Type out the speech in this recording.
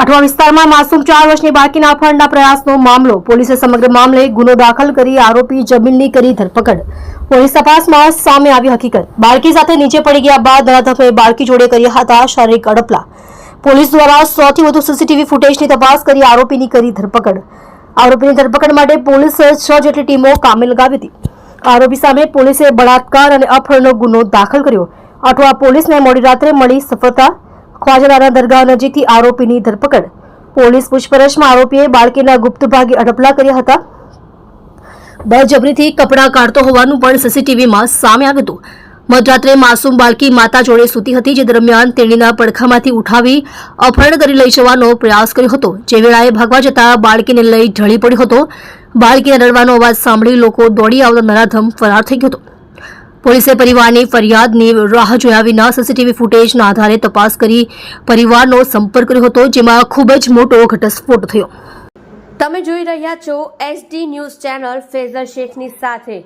અઠવા વિસ્તારમાં માસૂમ ચાર વર્ષની બાળકીના અપહરણના પ્રયાસનો મામલો. પોલીસે સમગ્ર મામલે ગુનો દાખલ કરી આરોપી જમીલની કરી ધરપકડ. પોલીસ તપાસમાં સામે આવી હકીકત. બાળકી સાથે નીચે પડી ગયા બાદ ધરાધમે બાળકી જોડે કર્યા હતા શારીરિક અડપલા. પોલીસ દ્વારા સોથી વધુ સીસીટીવી ફૂટેજની તપાસ કરી આરોપીની કરી ધરપકડ. આરોપીની ધરપકડ માટે પોલીસે છ જેટલી ટીમો કામે લગાવી હતી. આરોપી સામે પોલીસે બળાત્કાર અને અપહરણનો ગુનો દાખલ કર્યો. અઠવા પોલીસને મોડી રાત્રે મળી સફળતા ખ્વાજારાના દરગાહ નજીકથી આરોપીની ધરપકડ. પોલીસ પૂછપરછમાં આરોપીએ બાળકીના ગુપ્ત ભાગે અડપલા કર્યા હતા. બળજબરીથી કપડાં કાઢતો હોવાનું પણ સીસીટીવીમાં સામે આવ્યું હતું. મધરાત્રે માસૂમ બાળકી માતા જોડે સૂતી હતી, જે દરમિયાન તેણીના પડખામાંથી ઉઠાવી અપહરણ કરી લઈ જવાનો પ્રયાસ કર્યો હતો. જે વેળાએ ભાગવા જતા બાળકીને લઈ ઢળી પડ્યો હતો. બાળકીના રડવાનો અવાજ સાંભળી લોકો દોડી આવતા નરાધમ ફરાર થઈ ગયો હતો. પોલીસે પરિવારની ફરિયાદની રાહ જોયા વિના સીસીટીવી ફૂટેજના આધારે તપાસ કરી પરિવારનો સંપર્ક કર્યો હતો, જેમાં ખૂબ જ મોટો ઘટસ્ફોટ થયો. તમે જોઈ રહ્યા છો એસડી ન્યૂઝ ચેનલ ફેઝર શેખની સાથે.